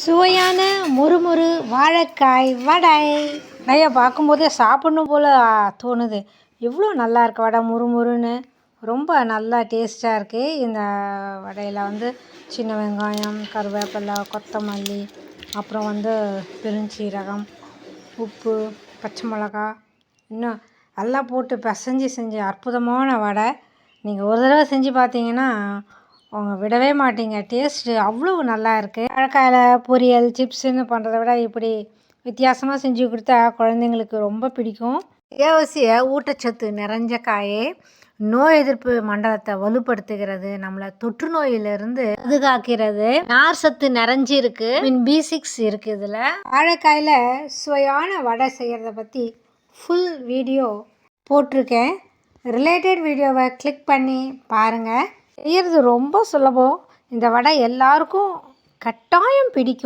சுவையான முறுமுறு வாழைக்காய் வடை. நிறைய பார்க்கும்போதே சாப்பிட்ணும் போல் தோணுது. எவ்வளோ நல்லா இருக்கு வடை முறுமுறுன்னு ரொம்ப நல்லா டேஸ்ட்டாக இருக்குது இந்த வடையில் வந்து சின்ன வெங்காயம் கருவேப்பிலை கொத்தமல்லி அப்புறம் வந்து பெருஞ்சீரகம் உப்பு பச்சை மிளகா. இன்னும் எல்லாம் போட்டு பிசைஞ்சி செஞ்ச அற்புதமான வடை. நீங்கள் ஒரு தடவை செஞ்சு பார்த்தீங்கன்னா அவங்க விடவே மாட்டீங்க. டேஸ்ட்டு அவ்வளோ நல்லா இருக்குது வாழைக்காயில் பொரியல் சிப்ஸுன்னு பண்ணுறத விட இப்படி வித்தியாசமாக செஞ்சு கொடுத்தா குழந்தைங்களுக்கு ரொம்ப பிடிக்கும். அத்தியாவசிய ஊட்டச்சத்து நிறைஞ்ச காயே நோய் எதிர்ப்பு மண்டலத்தை வலுப்படுத்துகிறது நம்மளை தொற்று நோயிலிருந்து பாதுகாக்கிறது. நார் சத்து நிறைஞ்சி இருக்கு மீன் பி சிக்ஸ் இருக்குது இதில். வாழைக்காயில் சுவையான வடை செய்கிறத பற்றி ஃபுல் வீடியோ போட்டிருக்கேன். ரிலேட்டட் வீடியோவை கிளிக் பண்ணி பாருங்கள் செய்கிறது ரொம்ப சுலபம். இந்த வடை எல்லாருக்கும் கட்டாயம் பிடிக்கும்.